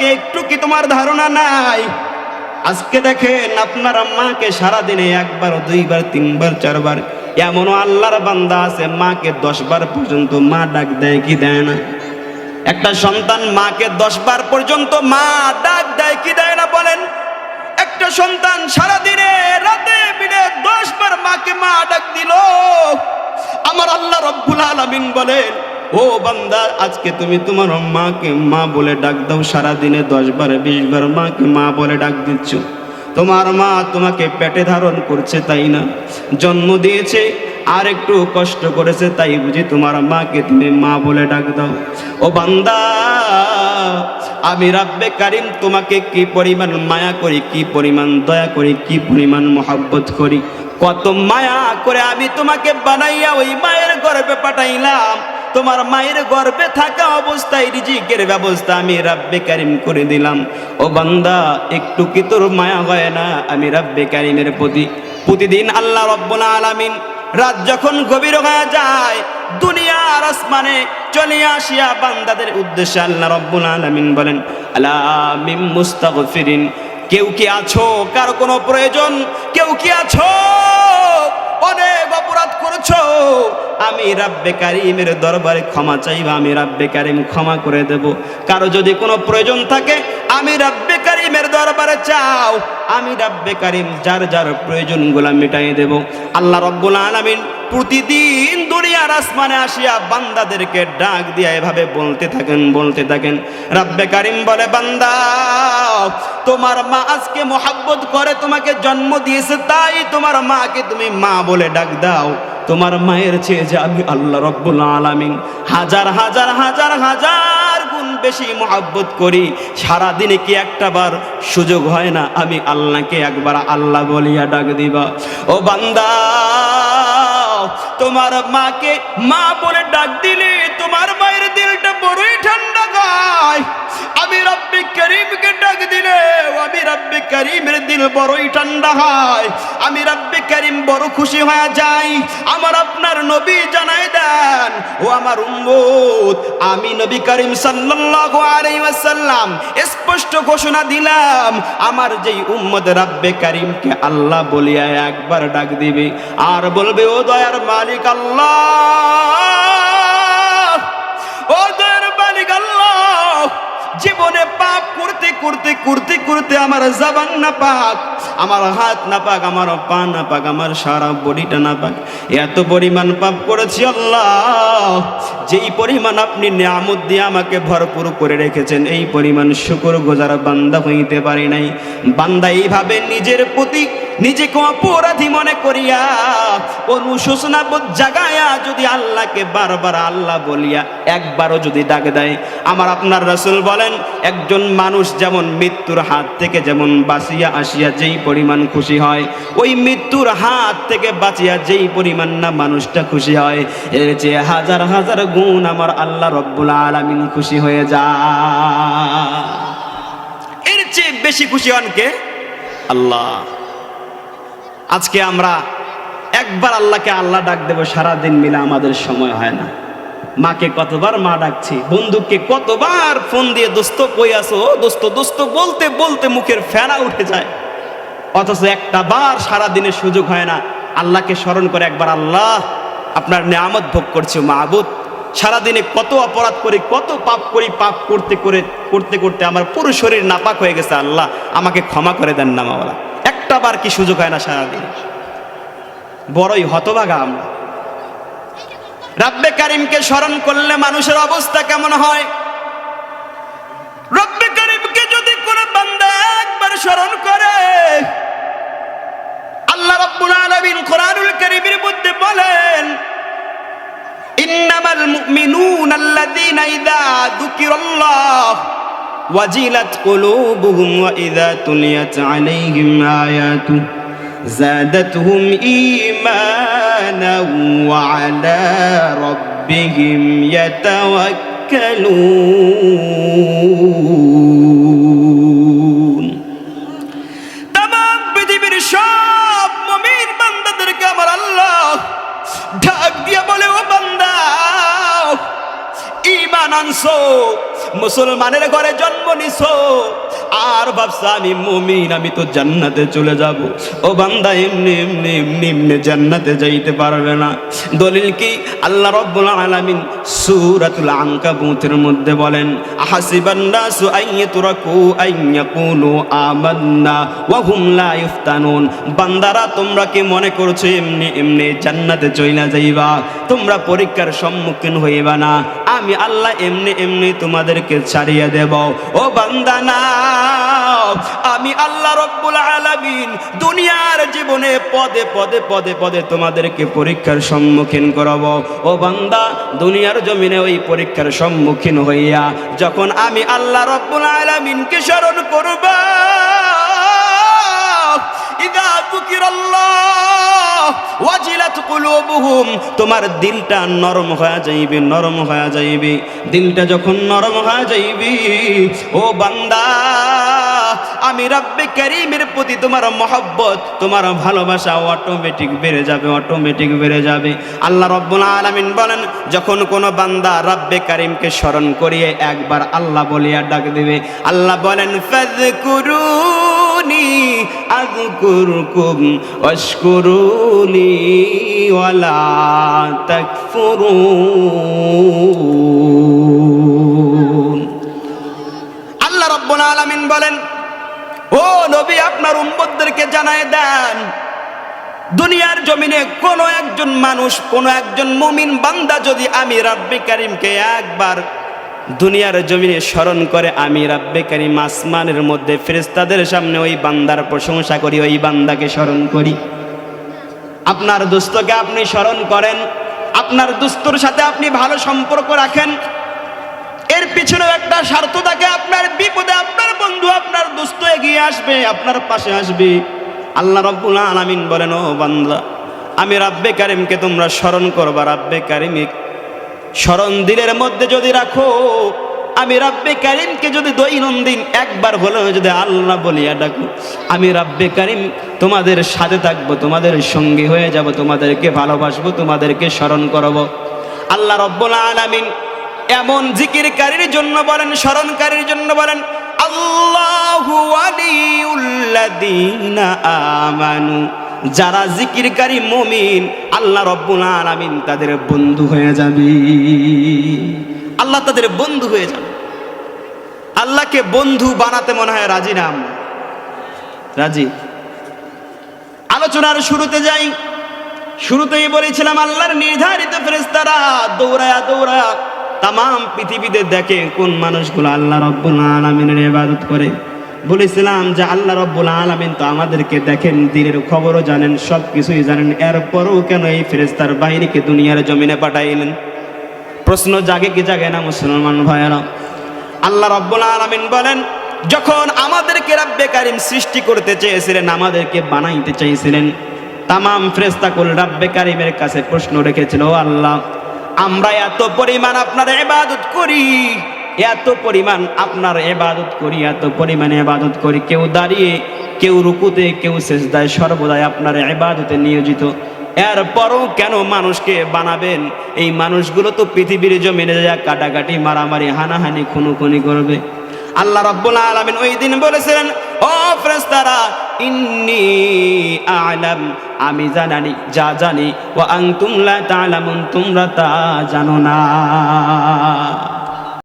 সম্পর্কে একটু কি তোমার ধারণা নাই? আজকে দেখেন আপনার মাকে সারাদিনে একবার, দুইবার, তিনবার, চারবার এমনও আল্লাহর বান্দা আছে, মাকে দশবার পর্যন্ত মা ডাক দেয়, কি দেয় না? একটা সন্তান মাকে দশবার পর্যন্ত মা ডাক দেয়, কি দেয় না বলেন? একটা সন্তান সারাদিনে রাতে বিনে দশবার মাকে মা ডাক দিল। আমার আল্লাহ রব্বুল আলামিন বলেন ও বান্দা, আজকে তুমি তোমার মাকে মা বলে ডাক দাও, সারাদিনে দশ বার, বিশ বার মাকে মা বলে ডাক দিচ্ছ। তোমার মা তোমাকে পেটে ধারণ করছে, তাই না? জন্ম দিয়েছে, আর একটু কষ্ট করেছে, তাই বুঝি তোমার মাকে তুমি মা বলে ডাক দাও। ও বান্দা, আমি রাব্বে কারিম তোমাকে কি পরিমাণ মায়া করি, কি পরিমাণ দয়া করি, কি পরিমাণ মহাব্বত করি? কত মায়া করে আমি তোমাকে বানাইয়া ওই মায়ের গর্ভে পাঠাইলাম। তোমার মায়ের গর্ভে থাকা অবস্থায় রিজিকের ব্যবস্থা আমি রাব্বে কারিম করে দিলাম। ও বান্দা, একটু কি তোর মায়া হয় না? আমি রাব্বে কারিমের প্রতি প্রতিদিন আল্লাহ রব্বুল আলামিন রাত যখন গভীর হয়ে যায়, দুনিয়ার আসমানে চলে আসিয়া বান্দাদের উদ্দেশ্যে আল্লাহ রব্বুল আলামিন বলেন, আলা মিম মুস্তাগফিরিন। কেউ কি আছো? কার কোনো প্রয়োজন? কেউ কি আছো? অনেক অপরাধ করেছ। আমি রাব্বে কারিমের দরবারে ক্ষমা চাইবা, আমি রাব্বে কারিম ক্ষমা করে দেব। কারও যদি কোনো প্রয়োজন থাকে, আমি রাব্বে কারিমের দরবারে চাও। আমি রাব্বে কারিম যার যার প্রয়োজনগুলো মিটাই দেব। আল্লাহ রব্বুল আলামিন প্রতিদিন দুনিয়ার আসমানে আসিয়া বান্দাদেরকে ডাক দিয়া এভাবে বলতে থাকেন বলতে থাকেন। রাব্বে কারিম বলে, বান্দা, তোমার মা আজকে মোহাব্বত করে, তোমাকে জন্ম দিয়েছে, তাই তোমার মাকে তুমি মা বলে ডাক দাও। তোমার মায়ের চেয়ে যে আমি আল্লাহ রব্বুল আলামিন। হাজার হাজার হাজার হাজার গুণ বেশি মহাব্বত করি। সারা দিনে কি একটা বার সুযোগ হয় না, আমি আল্লাহকে একবার আল্লাহ বলিয়া ডাক দিবা। ও বান্দা তোমার মাকে মা বলে ডাক দিলে তোমার মায়ের দিলটা বড়ই ঠান্ডা রব্বি করিমকে ডাক দিলে আমি রব্বি করিমের দিল বড়ই ঠান্ডা হয়। আমি রব্বি করিম বড় খুশি হয়ে যাই। আমার আপনার নবী জানাই দেন, ও আমার উম্মত, আমি নবী করিম সাল্লাল্লাহু আলাইহি ওয়াসাল্লাম স্পষ্ট ঘোষণা দিলাম, আমার যেই উম্মত রাব্বে করিমকে আল্লাহ বলিয়া একবার ডাক দিবে। আর বলবে, ও দয়ার মালিক আল্লাহ। আমার জবান না পাক, আমার হাত না পাক, আমার পা না পাক, আমার সারা বডিটা না পাক। এত পরিমাণ পাপ করেছি আল্লাহ, যেই পরিমাণ আপনি নিয়ামত দিয়ে আমাকে ভরপুর করে রেখেছেন, এই পরিমাণ শুকর গোজার বান্দা হইতে পারি নাই। বান্দা এইভাবে নিজের প্রতি নিজেকে অপরাধী মনে করিয়া অনুশোচনা জাগায়া যদি আল্লাহকে বারবার আল্লাহ বলিয়া একবারও যদি ডাক দেয়, আমার আপনার রসুল বলেন, একজন মানুষ যেমন মৃত্যুর হাত থেকে যেমন বাঁচিয়া আসিয়া যেই পরিমাণ খুশি হয়, ওই মৃত্যুর হাত থেকে বাঁচিয়া যেই পরিমাণ না মানুষটা খুশি হয়, এর চেয়ে হাজার হাজার গুণ আমার আল্লাহ রব্বুল আলামিন খুশি হয়ে যায়। এর চেয়ে বেশি খুশি হন কে? আল্লাহ। আজকে আমরা একবার আল্লাহকে আল্লাহ ডাক দেবো, সারাদিন মিলে আমাদের সময় হয় না। মাকে কতবার মা ডাকছি বন্ধুকে কতবার ফোন দিয়ে, দোস্ত, কই আসো দোস্ত দোস্ত, বলতে বলতে মুখের ফেনা উঠে যায়। অথচ একটা বার সারাদিনের সুযোগ হয় না। আল্লাহকে স্মরণ করে একবার আল্লাহ আপনার নেয়ামত ভোগ করছে মাহবুদ সারাদিনে কত অপরাধ করি, কত পাপ করি, পাপ করতে করে, করতে করতে আমার পুরো শরীর নাপাক হয়ে গেছে, আল্লাহ, আমাকে ক্ষমা করে দেন না, মাওলা। একটা বার কি সুযোগ হয় না সারাদিন? বড়ই হতভাগা আমরা। রাব্বে কারিমকে স্মরণ করলে মানুষের অবস্থা কেমন হয়? রব্বে কারিমকে যদি কোনো বান্দা একবার স্মরণ করে, আল্লাহ রাব্বুল আলামিন কোরআনুল কারীমের মধ্যে বলেন, ইন্নামাল মুমিনুনা আল্লাযীনা ইযা যুকিরাল্লাহ وجلت قلوبهم وإذا تليت عليهم آياته زادتهم إيمانا وعلى ربهم يتوكلون. আনছো, মুসলমানের ঘরে জন্ম নিছো, আর ভাবছ আমি মুমিন, আমি তো জান্নাতে চলে যাব। ও বান্দা, এমনি এমনি এমনি এমনি জান্নাতে যাইতে পারবে না। দলিল কি? আল্লাহ রব্বুল আলামিন সূরাতুল আনকাবুতের মধ্যে বলেন, আহাসিবান নাসু আইয়াতুরাকু আইয়াকুলু আমান্না ওয়া হুম লা ইফতানুন। বান্দারা, তোমরা কি মনে করছ এমনি এমনি জান্নাতে চইলা যাইবা? তোমরা পরীক্ষার সম্মুখীন হইবা না। আমি আল্লাহ এমনি এমনি তোমাদেরকে ছাড়িয়ে দেব। ও বান্দানা আমি আল্লাহ রব্বুল আলামিন দুনিয়ার জীবনে পদে পদে পদে পদে তোমাদেরকে পরীক্ষার সম্মুখীন করব। ও বান্দা, দুনিয়ার জমিনে ওই পরীক্ষার সম্মুখীন হইয়া যখন আমি আল্লাহ রব্বুল আলামিনকে স্মরণ করবা, ইদা যুকিরাল্লাহ তোমার দিলটা নরম হয়ে যাইবে, নরম হয়ে যাইবে। দিলটা যখন নরম হয়ে যাইবে, ও বান্দা, আমি রব্বে করিমের প্রতি তোমার মহব্বত, তোমার ভালোবাসা অটোমেটিক বেড়ে যাবে অটোমেটিক বেড়ে যাবে। আল্লাহ রব্বুল আলামিন বলেন, যখন কোনো বান্দা রব্বে করিমকে স্মরণ করিয়ে একবার আল্লাহ বলিয়া ডাক দেবে, আল্লাহ বলেন আল্লাহ রব্বুল আলামিন বলেন, ও নবী, আপনার উম্মতদেরকে জানায় দেন, দুনিয়ার জমিনে কোনো একজন মানুষ, কোনো একজন মুমিন বান্দা যদি আমি রাব্বে কারিমকে একবার দুনিয়ার জমিনে স্মরণ করে, আমি রাব্বে কারিম আসমানের মধ্যে ফেরেস্তাদের সামনে ওই বান্দার প্রশংসা করি, ওই বান্দাকে স্মরণ করি। আপনার দুস্থকে আপনি স্মরণ করেন, আপনার দুস্তর সাথে আপনি ভালো সম্পর্ক রাখেন। এর পিছনেও একটা স্বার্থ থাকে, আপনার বিপদে আপনার বন্ধু, আপনার দুস্থ এগিয়ে আসবে, আপনার পাশে আসবে। আল্লাহ রব্বুল আলামিন বলেন, ও বান্দা, আমি রাব্বে কারিমকে তোমরা স্মরণ করবা, রাব্বে কারিমে স্মরণ দিলের মধ্যে যদি রাখো, আমি রাব্বে কারিমকে যদি দৈনন্দিন একবার হলেও যদি আল্লাহ বলিয়া ডাকো, আমি রাব্বে কারিম তোমাদের সাথে থাকব, তোমাদের সঙ্গী হয়ে যাব, তোমাদেরকে ভালোবাসবো, তোমাদেরকে স্মরণ করব। আল্লাহ রব্বুল আলামিন এমন জিকিরকারীর জন্য বলেন, স্মরণকারীর জন্য বলেন, আল্লাহু ওয়ালিউল্লাযীনা আমানু। যারা জিকিরকারী মমিন, আল্লাহ রব্বুল আলামিন তাদের বন্ধু হয়ে যাবে। আল্লাহ তাদের বন্ধু হয়ে যাবে। আল্লাহকে বন্ধু বানাতে মনে হয় রাজি না আমরা। রাজি? আলোচনার শুরুতে যাই। শুরুতেই বলেছিলাম, আল্লাহর নির্ধারিত ফেরেশতারা দৌড়ায়া দৌড়ায়া তাম পৃথিবীতে দেখে কোন মানুষগুলো আল্লাহ রব্বুল আলমিনের ইবাদত করে। বলেছিলাম যে আল্লাহ রব্বুল আলমিন তো আমাদেরকে দেখেন, দিনের খবরও জানেন সব কিছুই জানেন। এরপরও কেন এই ফেরেস্তার বাহিনীকে দুনিয়ার জমিনে পাঠাইলেন? প্রশ্ন জাগে কি জাগে না, মুসলমান ভাইয়েরা? আল্লাহ রব্বুল আলমিন বলেন, যখন আমাদেরকে রাব্বে কারিম সৃষ্টি করতে চেয়েছিলেন, আমাদেরকে বানাইতে চাইছিলেন তামাম ফ্রেস্তাকুল রাব্বে কারিমের কাছে প্রশ্ন রেখেছিল আল্লাহ, আমরা এত পরিমাণ আপনার এবাদত করি এত পরিমাণ আপনার এবাদত করি, এত পরিমাণে এবাদত করি, কেউ দাঁড়িয়ে, কেউ রুকুতে, কেউ শেষদায় সর্বদাই আপনার এবাদতে নিয়োজিত। এরপরও কেন মানুষকে বানাবেন? এই মানুষগুলো তো পৃথিবীর জমিনে যা কাটাকাটি, মারামারি, হানাহানি, খুনোখুনি করবে। আল্লাহ রব্বুল আলামিন ওই দিন বলেছিলেন, ও ফেরেশতারা, ইন্নি আলাম, আমি জানানি, যা জানি ও আনতুম লা তা'লামুন, তোমরা তা জানো না।